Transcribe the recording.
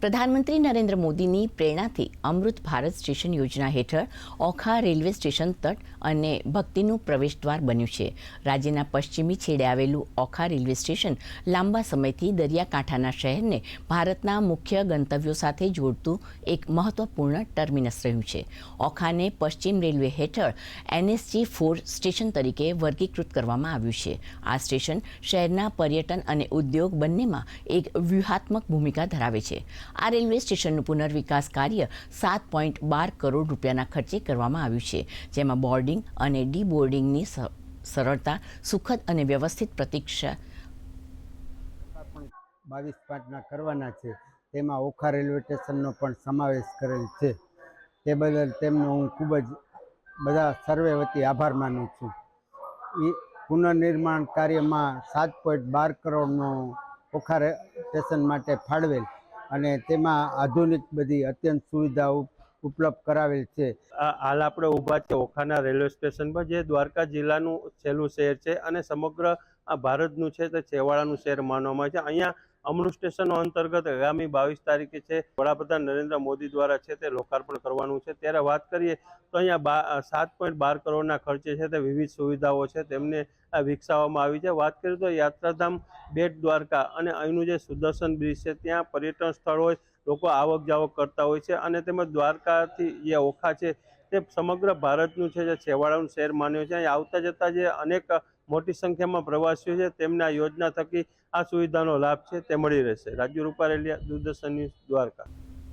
પ્રધાનમંત્રી નરેન્દ્ર મોદીની પ્રેરણાથી અમૃત ભારત સ્ટેશન યોજના હેઠળ ઓખા રેલવે સ્ટેશન તટ અને ભક્તિનું પ્રવેશદ્વાર બન્યું છે. રાજ્યના પશ્ચિમી છેડે આવેલું ઓખા રેલવે સ્ટેશન લાંબા સમયથી દરિયાકાંઠાના શહેરને ભારતના મુખ્ય ગંતવ્યો સાથે જોડતું એક મહત્વપૂર્ણ ટર્મિનસ રહ્યું છે. ઓખાને પશ્ચિમ રેલવે હેઠળ એનએસજી ફોર સ્ટેશન તરીકે વર્ગીકૃત કરવામાં આવ્યું છે. આ સ્ટેશન શહેરના પર્યટન અને ઉદ્યોગ બંનેમાં એક વ્યૂહાત્મક ભૂમિકા ધરાવે છે. આ રેલવે સ્ટેશનનું પુનર્વિકાસ કાર્ય સાત પોઈન્ટ બાર કરોડ રૂપિયાના ખર્ચે કરવામાં આવ્યું છે, જેમાં બોર્ડિંગ અને ડી બોર્ડિંગની સ- સરળતા, સુખદ અને વ્યવસ્થિત પ્રતીક્ષા બાવીસ પાંચના કરવાના છે. તેમાં ઓખા રેલવે સ્ટેશનનો પણ સમાવેશ કરેલ છે. તે બદલ તેમનો હું ખૂબ જ બધા સર્વે વતી આભાર માનું છું. એ પુનર્નિર્માણ કાર્યમાં સાત પોઈન્ટ બાર કરોડનો ઓખા સ્ટેશન માટે ફાળવેલ અને તેમાં આધુનિક બધી અત્યંત સુવિધાઓ ઉપલબ્ધ કરાવેલ છે. હાલ આપણે ઊભા છે ઓખાના રેલવે સ્ટેશન પર જે દ્વારકા જિલ્લાનું છેલ્લું શહેર છે અને સમગ્ર આ ભારતનું છે તે છેવાડાનું શહેર માનવામાં આવે છે. અહીંયા અમૃત સ્ટેશનો અંતર્ગત આગામી બાવીસ તારીખે છે. વડાપ્રધાન નરેન્દ્ર મોદી દ્વારા છે તે લોકાર્પણ કરવાનું છે. ત્યારે વાત કરીએ તો અહીંયા બા સાત પોઈન્ટ બાર કરોડના ખર્ચે છે તે વિવિધ સુવિધાઓ છે તેમને વિકસાવવામાં આવી છે. વાત કરીએ તો યાત્રાધામ, બેટ દ્વારકા અને અહીંનું જે સુદર્શન બ્રિજ છે ત્યાં પર્યટન સ્થળ હોય, લોકો આવક જાવક કરતા હોય છે અને તેમજ દ્વારકાથી જે ઓખા છે તે સમગ્ર ભારતનું છે જે છેવાડાનું શહેર માન્યો છે. અહીં આવતા જતા જે અનેક મોટી સંખ્યામાં પ્રવાસીઓ છે. તેમને આ યોજના થકી આ સુવિધાનો લાભ છે. તે મળી રહેશે. રાજુ રૂપારેલિયા, દૂરદર્શન ન્યૂઝ, દ્વારકા.